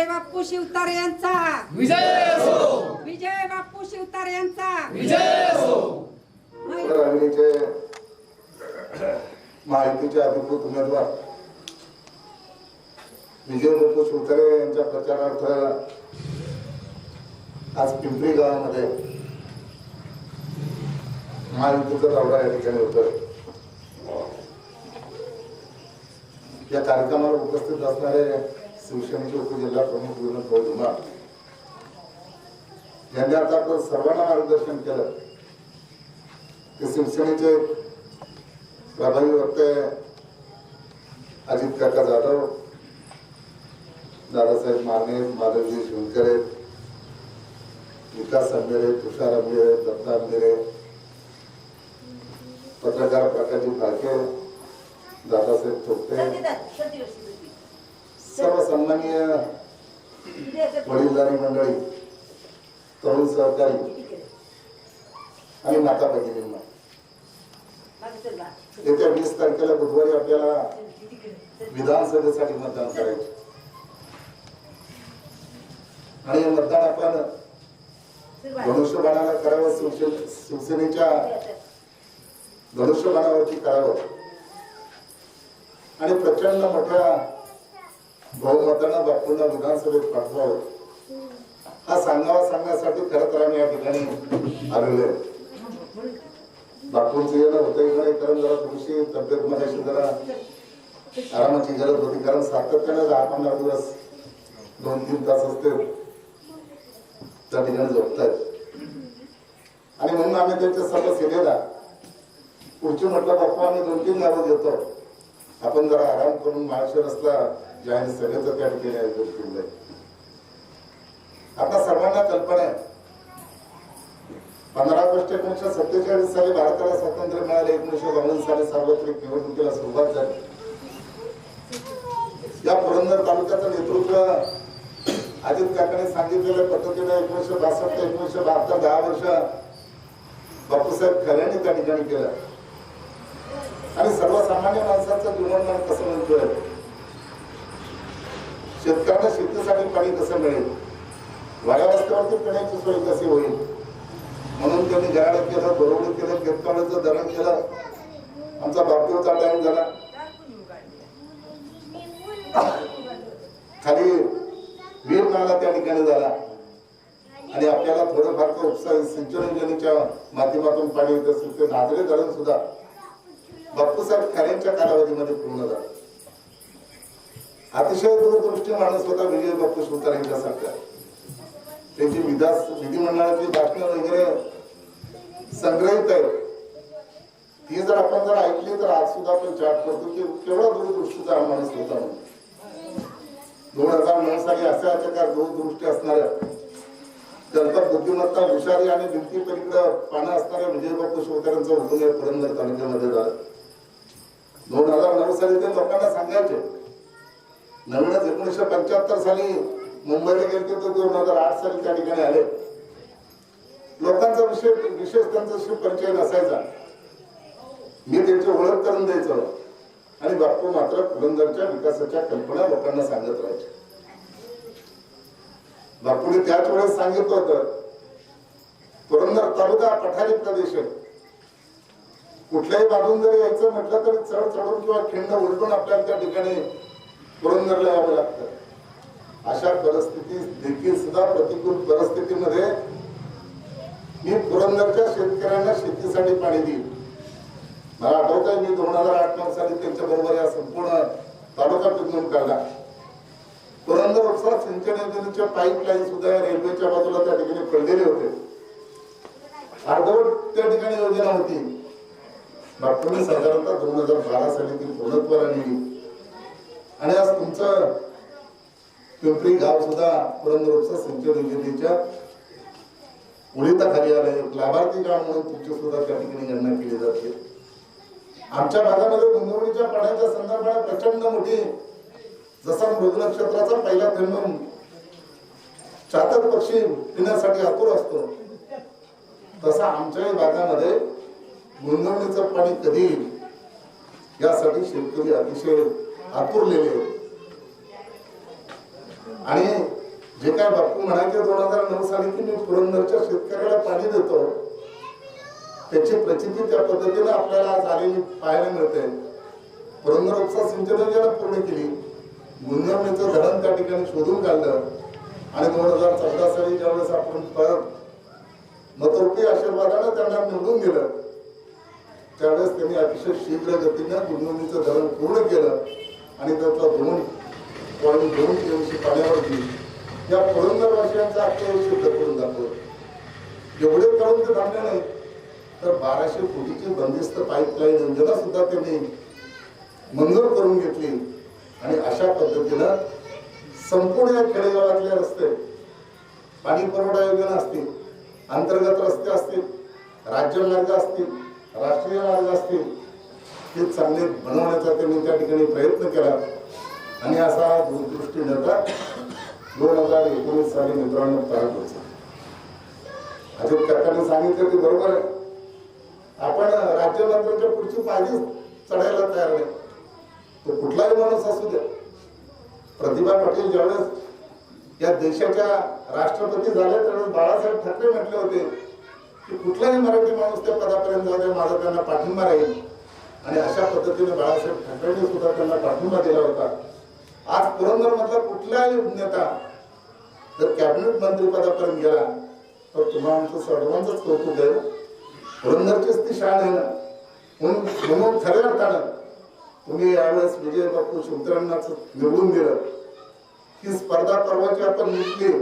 विजय बाप्पू शिवतार यांचा. विजय असो. विजय बाप्पू शिवतार यांचा. विजय असो. रांगणीचे माहितीचे अधिकृत उमेदवार विजय बापू शिवतरे यांच्या प्रचारार्थ आज पिंपरी गावामध्ये महायुतीचा दौरा या ठिकाणी होतोय या कार्यक्रमाला उपस्थित असणारे शिवसेनेचे उपजिल्हा प्रमुख विनोद भाऊ धुमाळ यांनी आता आपण सर्वांना मार्गदर्शन केलं. की शिवसेनेचे प्रभावी वक्ते अजित काका जाधव दादासाहेब माने माधवजी शिवकरे विकास आंबेरे तुषार आंबेरे दत्ता आंबेरे पत्रकार प्रकाशजी फाळके दादासाहेब थोपटे सर्व सन्माननीय वडीलधारी मंडळी तरुण सहकारी आणि माता भगिनींना येत्या वीस तारखेला बुधवारी आपल्याला विधानसभेसाठी मतदान करायचे. आणि हे मतदान आपण धनुष्यबाणाला करावं शिवसेनेच्या धनुष्यबाणावरती करावं. आणि प्रचंड मोठ्या बहुमतानं बापूंना विधानसभेत पाठवावं. हा सांगावा सांगण्यासाठी खरं तर आम्ही या ठिकाणी आलेलो आहे. बापूंचं येणं होतं इकडे कारण जरा थोडीशी तब्येत मध्ये जरा आरामाची गरज होती कारण सातत्याने दहा पंधरा दिवस दोन तीन तास असते त्या ठिकाणी झोपतायत. आणि म्हणून आम्ही त्यांच्या सर्व सेवेला पुढचे म्हटलं बाप्पा आम्ही दोन तीन गावं घेतो. आपण जरा आराम करून महाराष्ट्र रस्ता जाहीर सगळ्याचं त्या ठिकाणी आयोजन केलंय आता सर्वांना कल्पना आहे. पंधरा ऑगस्ट एकोणीशे सत्तेचाळीस साली भारताला स्वातंत्र्य मिळाले. एकोणीशे बावन्न साली सार्वत्रिक निवडणुकीला सुरुवात झाली. या पुरंदर तालुक्याचं नेतृत्व अजित काकाने सांगितलेल्या पद्धतीने एकोणीशे बासष्ट ते एकोणीशे बहात्तर दहा वर्ष बापूसाहेब खऱ्याने त्या ठिकाणी केलं. आणि सर्वसामान्य माणसाचं जीवनमान कसं म्हणतोय? शेतकऱ्यांना शेतीसाठी पाणी कसं मिळेल? वाड्या रस्त्यावरती पिण्याची सोय कशी होईल? म्हणून त्यांनी गराड केलं बरोबर केलं केतकाळाचं धरण केलं. आमचा बापदेवचा टाइम झाला. खाली वीर नाला त्या ठिकाणी झाला. आणि आपल्याला थोडंफार तो उपसा सिंचन योजनेच्या माध्यमातून पाणी येत असेल ते नागरे धरण सुद्धा बापूसाहेब खऱ्यांच्या कालावधीमध्ये पूर्ण झालं. अतिशय दूरदृष्टी माणूस होता विजय बापू यांच्या यांच्यासारखा. त्यांची विधास विधिमंडळाची बातम्या वगैरे संग्रहित आहे. ती जर आपण जर ऐकली तर आज सुद्धा आपण चाट करतो की केवढा दूरदृष्टीचा हा माणूस होता. म्हणून दोन हजार नऊ साली अशा प्रकार दूरदृष्टी असणाऱ्या त्यानंतर बुद्धिमत्ता हुशारी आणि भिंती पलीकडे पानं असणाऱ्या विजय बापू शिवकरांचं उठून या पुरंदर तालुक्यामध्ये झालं. दोन हजार नऊ साली ते लोकांना सांगायचे म्हणूनच एकोणीसशे पंच्याहत्तर साली मुंबईला गेले तर दोन हजार आठ साली त्या ठिकाणी आले. लोकांचा विषय विशेष त्यांचा परिचय नसायचा. मी त्यांची ओळख करून द्यायचो. आणि बापू मात्र पुरंदरच्या विकासाच्या कल्पना लोकांना सांगत राहायचे. बापूने त्याच वेळेस सांगितलं होतं पुरंदर तालुका पठारी प्रदेश आहे. कुठल्याही बाजून जरी यायचं म्हटलं तरी चढ चढून किंवा खिंड उलटून आपल्याला त्या ठिकाणी पुरंदरला यावं लागतं. अशा परिस्थितीत देखील सुद्धा प्रतिकूल परिस्थितीमध्ये मी पुरंदरच्या शेतकऱ्यांना शेतीसाठी पाणी देईल मला आठवत आहे मी दोन हजार आठ नऊ साली त्यांच्या बरोबर या संपूर्ण तालुका पिकवून काढला. पुरंदर उपसा सिंचन योजनेच्या पाईपलाईन सुद्धा या रेल्वेच्या बाजूला त्या ठिकाणी पडलेले होते. अर्धवट त्या ठिकाणी योजना होती. बापूने साधारणतः दोन हजार बारा साली ती पूर्णत्वाला नेली आणि आज तुमचं पिंपरी गाव सुद्धा पुरंदर सिंचन योजनेच्या उडीताखाली आलं एक लाभार्थी गाव म्हणून तुमची सुद्धा त्या ठिकाणी गणना केली जाते. आमच्या भागामध्ये गुंतवणुकीच्या पाण्याच्या संदर्भात प्रचंड मोठी जसा मृग नक्षत्राचा पहिला जन्म चातक पक्षी पिण्यासाठी आतुर असतो तसा आमच्याही भागामध्ये गुंतवणीचं पाणी कधी यासाठी शेतकरी अतिशय आतुरलेले होते. आणि जे काय बापू म्हणायचे दोन हजार नऊ साली की मी पुरंदरच्या शेतकऱ्याला पाणी देतो. त्याची प्रचिती त्या पद्धतीने आपल्याला आज आलेली पाहायला मिळते. पुरंदर उपसा सिंचन योजना पूर्ण केली. गुंजवणीचं धरण त्या ठिकाणी शोधून काढलं. आणि दोन हजार चौदा साली ज्यावेळेस आपण परत मतरूपी आशीर्वादानं त्यांना निवडून दिलं त्यावेळेस त्यांनी अतिशय शीघ्र गतीनं गुंजवणीचं धरण पूर्ण केलं. आणि त्यातला दोन पॉईंट दोन पाण्यावर पाण्यावरती या पुरंदरवासियांचा आपल्याला सिद्ध करून दाखवलं एवढे करून ते थांबले नाही तर बाराशे कोटीची बंदिस्त पाईपलाईन योजना सुद्धा त्यांनी मंजूर करून घेतली. आणि अशा पद्धतीनं संपूर्ण या खेडेगावातले रस्ते पाणी पुरवठा योजना असतील अंतर्गत रस्ते असतील राज्य मार्ग असतील राष्ट्रीय मार्ग असतील हे चांगले बनवण्याचा त्यांनी त्या ठिकाणी प्रयत्न केला. आणि असा दूरदृष्टी नेता दोन हजार एकोणीस साली मित्रांनो प्रारंभ होता. अजित काकांनी सांगितलं ते बरोबर आहे. आपण राज्यमंत्र्यांच्या पुढची पायरी चढायला तयार नाही. तो कुठलाही माणूस असू द्या. प्रतिभा पाटील ज्यावेळेस या देशाच्या राष्ट्रपती झाल्या त्यावेळेस बाळासाहेब ठाकरे म्हटले होते की कुठलाही मराठी माणूस त्या पदापर्यंत जाऊ द्या माझा त्यांना पाठिंबा राहील. आणि अशा पद्धतीने बाळासाहेब ठाकरेंनी सुद्धा त्यांना पाठिंबा दिला होता. आज पुरंदर मधला कुठलाही नेता जर कॅबिनेट मंत्रीपदापर्यंत गेला तर तुम्हा आमचं सर्वांचंच कौतुक आहे. पुरंदरचीच ती शान आहे ना. म्हणून म्हणून खऱ्या अर्थानं तुम्ही यावेळेस विजय बापू शिवतरांनाच निवडून दिलं. ही स्पर्धा परवाची आपण निघली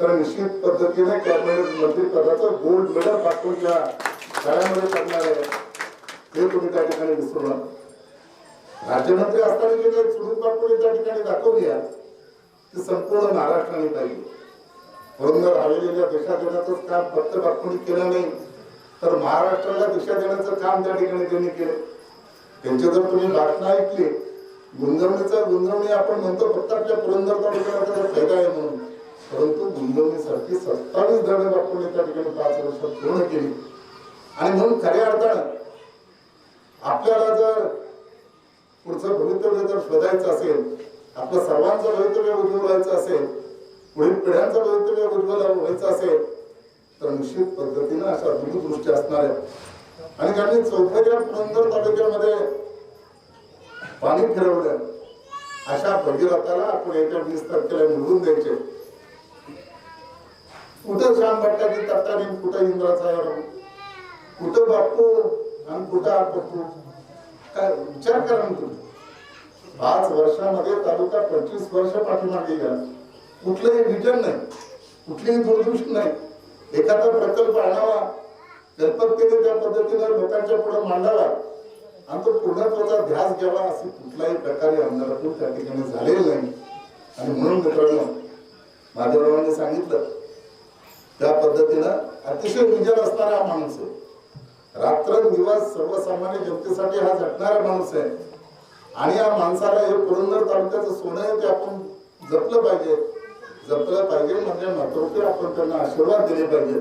तर निश्चित पद्धतीने कॅबिनेट मंत्रीपदाचं गोल्ड मेडल पाठवूनच्या शाळेमध्ये पडणार आहे. हे तुम्ही त्या ठिकाणी विसरू नका. राज्यमंत्री असताना जे काही सुनील पाटोळे त्या ठिकाणी दाखवली आहे ती संपूर्ण महाराष्ट्राने पाहिजे जर हवेलीला दिशा देण्याचं काम फक्त बापूंनी केलं नाही तर महाराष्ट्राला दिशा देण्याचं काम त्या ठिकाणी त्यांनी केलं. त्यांचे जर तुम्ही भाषणं ऐकली गुंजवणीचं गुंजवणी आपण म्हणतो फक्त आपल्या पुरंदर तालुक्याला त्याचा फायदा आहे म्हणून. परंतु गुंजवणीसाठी सत्तावीस धरणे बापूंनी त्या ठिकाणी पाच वर्षात पूर्ण केली. आणि म्हणून खऱ्या अर्थानं आपल्याला जर पुढचं भवितव्य जर शोधायचं असेल आपलं सर्वांचं भवितव्य उज्ज्वल व्हायचं असेल पुढील पिढ्यांचं भवितव्य उज्ज्वल व्हायचं असेल तर निश्चित पद्धतीनं अशा दूरदृष्टी असणार आहे आणि त्यांनी चौथ्या पुरंदर तालुक्यामध्ये पाणी फिरवलं. अशा भगीरथाला आपण येत्या वीस तारखेला निवडून द्यायचे. कुठं श्याम भट्टाची तट्टाने कुठं इंद्राचा कुठं बापू आणि कुठं आपू काय विचार करा ना तुम्ही. पाच वर्षामध्ये तालुका पंचवीस वर्ष पाठीमागे गेला. कुठलंही विजन नाही. कुठलीही दूरदृष्टी नाही. एखादा प्रकल्प आणावा. कल्पकतेने त्या पद्धतीने लोकांच्या पुढे मांडावा. आणि तो पूर्णत्वाचा ध्यास घ्यावा असे कुठल्याही प्रकारे आमदारातून त्या ठिकाणी झालेलं नाही. आणि म्हणून मित्रांनो माधवरावांनी सांगितलं त्या पद्धतीनं अतिशय विजन असणारा हा माणूस आहे. रात्रंदिवस सर्वसामान्य जनतेसाठी हा झटणारा माणूस आहे. आणि या माणसाला हे पुरंदर तालुक्याचं सोनं आहे ते आपण जपलं पाहिजे. जपलं पाहिजे म्हणजे मातृपी आपण त्यांना आशीर्वाद दिले पाहिजे.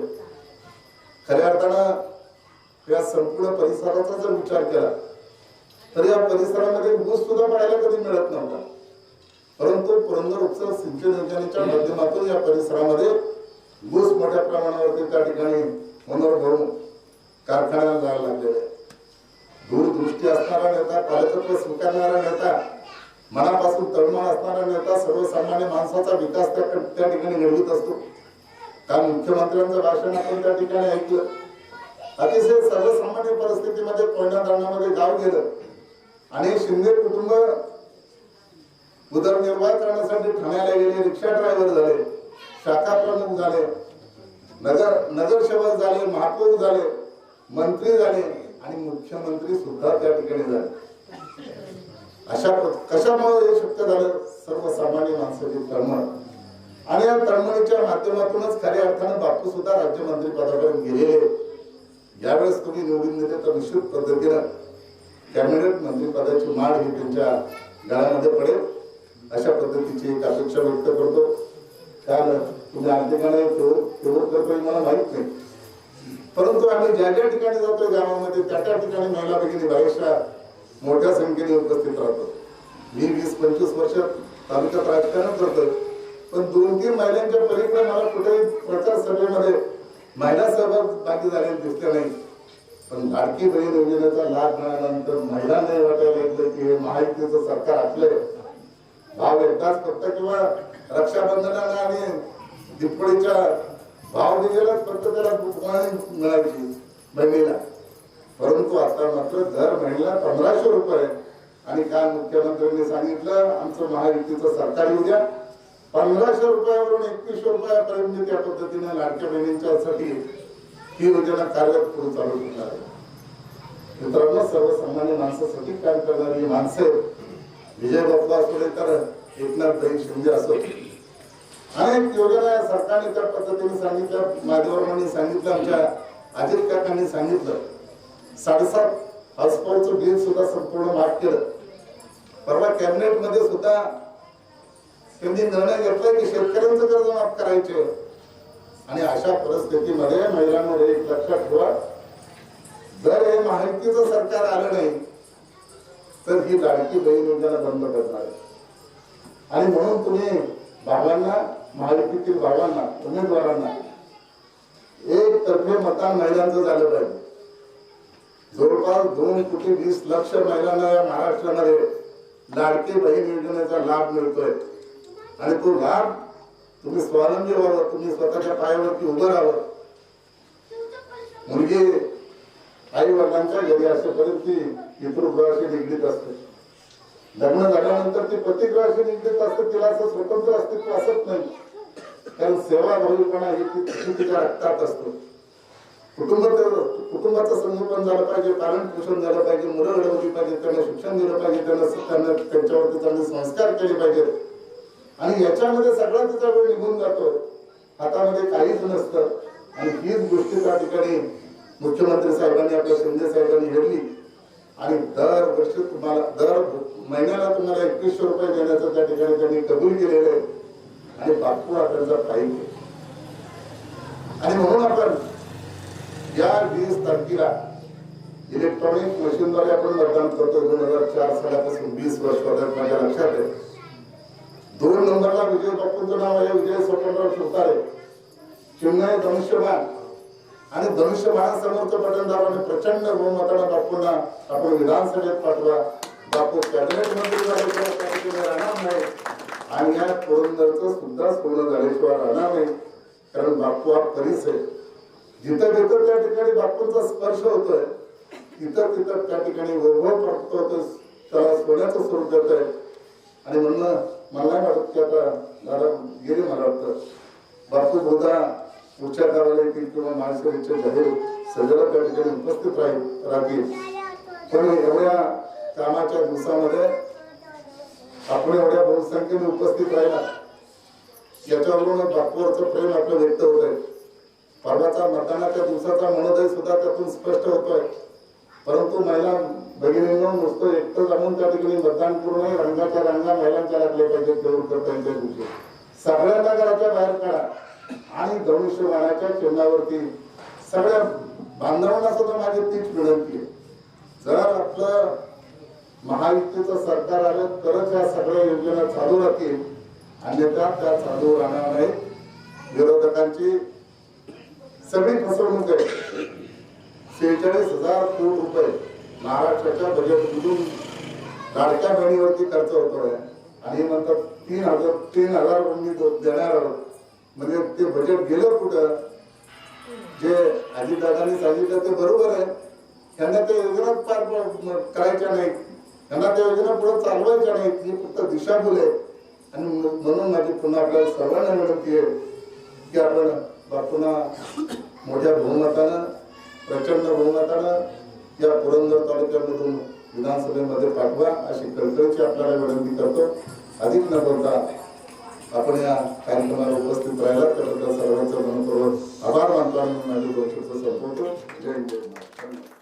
खऱ्या अर्थानं या संपूर्ण परिसराचा जर विचार केला तर या परिसरामध्ये ऊस सुद्धा पाहायला कधी मिळत नव्हता. परंतु पुरंदर उत्सव सिंचन योजनेच्या माध्यमातून या परिसरामध्ये ऊस मोठ्या प्रमाणावरती त्या ठिकाणी मनोर भरून कारखान्याला जायला लागलेले आहे. दूरदृष्टी असणारा नेता पालकत्व स्वीकारणारा नेता मनापासून तळमळ असणारा नेता सर्वसामान्य माणसाचा विकास त्या ठिकाणी घडवत असतो. काल मुख्यमंत्र्यांचं भाषण आपण त्या ठिकाणी ऐकलं. अतिशय सर्वसामान्य परिस्थितीमध्ये कोयना धरणामध्ये गाव गेलं. आणि शिंदे कुटुंब उदरनिर्वाह करण्यासाठी ठाण्याला गेले रिक्षा ड्रायव्हर झाले शाखा प्रमुख झाले नगर नगरसेवक झाले महापौर झाले. मंत्री झाले आणि मुख्यमंत्री सुद्धा त्या ठिकाणी झाले. अशा प- कशामुळे हे शक्य झालं? सर्वसामान्य माणसाची तळमळ. आणि या तळमळीच्या माध्यमातूनच खऱ्या अर्थानं बापू सुद्धा राज्यमंत्री पदाकडे गेलेले यावेळेस तुम्ही निवडून दिले तर निश्चित पद्धतीनं कॅबिनेट मंत्री पदाची माळ ही त्यांच्या गळ्यामध्ये पडेल. अशा पद्धतीची एक अपेक्षा व्यक्त करतो. कारण तुम्ही ठिकाणी तेवढं करतोय मला माहीत नाही. परंतु आम्ही ज्या ज्या ठिकाणी जातो गावामध्ये त्या त्या ठिकाणी महिला भगिनी बऱ्याचशा मोठ्या संख्येने उपस्थित राहतो. मी वीस पंचवीस वर्ष तालुक्यात राजकारण करतो पण दोन तीन महिलांच्या पलीकडे मला कुठेही प्रचार सभेमध्ये महिला सहभाग बाकी झालेले दिसते नाही. पण लाडकी बहीण योजनेचा लाभ मिळाल्यानंतर महिलांना वाटायला लागलं की हे महायुतीचं सरकार असलंय भाव एकदाच फक्त किंवा रक्षाबंधनाला आणि दिपळीच्या भाव दिलेला फक्त त्याला बुकमानी मिळायची बहिणीला परंतु आता मात्र दर महिन्याला पंधराशे रुपये आणि काल मुख्यमंत्र्यांनी सांगितलं आमचं महायुतीचं सरकार येऊ द्या. पंधराशे रुपयावरून एकवीसशे रुपयापर्यंत त्या पद्धतीने लाडक्या बहिणींच्यासाठी ही योजना कार्यरत करून चालू होणार आहे. मित्रांनो सर्वसामान्य माणसासाठी काम करणारी माणसं विजय बापू असले तर एकनाथ भाई शिंदे असो अनेक योजना सरकारने त्या पद्धतीने सांगितलं माधवरावांनी सांगितलं आमच्या अजित काकांनी सांगितलं. साडेसात हॉस्पिटलचं बिल सुद्धा संपूर्ण माफ केलं. परवा कॅबिनेटमध्ये सुद्धा त्यांनी निर्णय घेतलाय की शेतकऱ्यांचं कर्ज माफ करायचे. आणि अशा परिस्थितीमध्ये महिलांवर एक लक्षात ठेवा. जर हे माहितीचं सरकार आलं नाही तर ही लाडकी बहीण योजना बंद करणार आणि म्हणून तुम्ही बाबांना महायुतीतील भागांना उमेदवारांना एक तर्फे मतदान महिलांचं झालं पाहिजे. जवळपास दोन कोटी वीस लक्ष महिलांना या महाराष्ट्रामध्ये लाडकी बहीण योजनेचा लाभ मिळतोय. आणि तो लाभ तुम्ही स्वावलंबी व्हावं तुम्ही स्वतःच्या पायावरती उभं राहावं. मुलगी आई वडिलांच्या घरी असेपर्यंत ती पितृगृहाशी निगडीत असते. लग्न झाल्यानंतर ती पतिगृहाशी निगडीत असते तिला असं स्वतंत्र अस्तित्व असत नाही. कारण सेवा भावीपणा ही तिच्या रक्तात असतो. कुटुंबाचं कुटुंबाचं संगोपन झालं पाहिजे पालन पोषण झालं पाहिजे मुलं घडवली पाहिजे त्यांना शिक्षण दिलं पाहिजे त्यांना त्यांना त्यांच्यावरती चांगले संस्कार केले पाहिजेत आणि याच्यामध्ये सगळा तिचा वेळ निघून जातो हातामध्ये काहीच नसतं. आणि हीच गोष्टी त्या ठिकाणी मुख्यमंत्री साहेबांनी आपल्या शिंदे साहेबांनी घडली. आणि दर वर्षी तुम्हाला दर महिन्याला तुम्हाला एकवीसशे रुपये देण्याचं त्या ठिकाणी त्यांनी कबूल केलेलं आहे. आणि बापू हा पाहिजे आणि म्हणून आपण या वीस तारखेला इलेक्ट्रॉनिक मशीनद्वारे आपण मतदान करतो दोन हजार चार सालापासून वीस वर्ष माझ्या लक्षात आहे. दोन नंबरला विजय बापूंचं नाव आहे. विजय स्वतंत्र सुतारे चिन्ह धनुष्यबाण. आणि धनुष्यबाणासमोरचं बटन दाबाने प्रचंड बहुमताला बापूंना आपण विधानसभेत पाठवा. बापू कॅबिनेट मंत्री झाल्याशिवाय राहणार नाही. आणि या पुरंदरचं सुद्धा पूर्ण झाल्याशिवाय राहणार नाही. कारण बापू हा परिस आहे. जिथं जिथं त्या ठिकाणी बापूंचा स्पर्श होतोय तिथं तिथं त्या ठिकाणी वैभव प्राप्त होतो त्याला सोन्याचं स्वरूप देत आहे. आणि म्हणणं मला वाटत की आता दादा गेले मला वाटतं बापू बोधा पुढच्या काळाला येतील किंवा माणसरीचे जाहीर सगळं त्या ठिकाणी उपस्थित राहील राहतील. पण एवढ्या कामाच्या दिवसामध्ये आपण एवढ्या बहुसंख्येने उपस्थित राहिला. याच्यावरून बापूवरचं प्रेम आपलं व्यक्त होत आहे. परवाचा मतदानाच्या दिवसाचा मनोदय सुद्धा त्यातून स्पष्ट होतोय. परंतु महिला भगिनींना नुसतं एकटं जाणून त्या ठिकाणी मतदान करू रंगाच्या रंगा महिलांच्या लागले पाहिजे देऊळकर त्यांच्या दिवशी सगळ्यांना घराच्या बाहेर काढा. आणि धनुष्यबाणाच्या चिन्हावरती सगळ्या बांधवांना सुद्धा माझी तीच विनंती आहे. जर आपलं महायुतीचं सरकार आलं तरच या सगळ्या योजना चालू राहतील. अन्यथा त्या चालू राहणार नाही विरोधकांची सगळी फसवणूक आहे. शेहेचाळीस हजार कोटी रुपये महाराष्ट्राच्या बजेटमधून लाडक्या बहिणीवरती खर्च होतोय. आणि नंतर तीन हजार तीन हजार मी देणार आहोत. म्हणजे ते बजेट गेलं कुठं? जे अजितदादांनी सांगितलं ते बरोबर आहे. त्यांना ते योजना पार करायच्या नाहीत. त्यांना त्या योजना पुढे चालवायच्या नाहीत ही फक्त दिशाभूल आहे. आणि म्हणून माझी पुन्हा आपल्याला सर्वांना विनंती आहे की आपण बापूंना मोठ्या बहुमतानं प्रचंड बहुमतानं या पुरंदर तालुक्यामधून विधानसभेमध्ये पाठवा अशी कळकळीची आपल्याला विनंती करतो. अधिक न बोलता आपण या कार्यक्रमाला उपस्थित राहिला तर सर्वांचा मनपूर्वक आभार मानतो आणि माझ्या गोष्टीचं संपवतो जय जय धन्यवाद.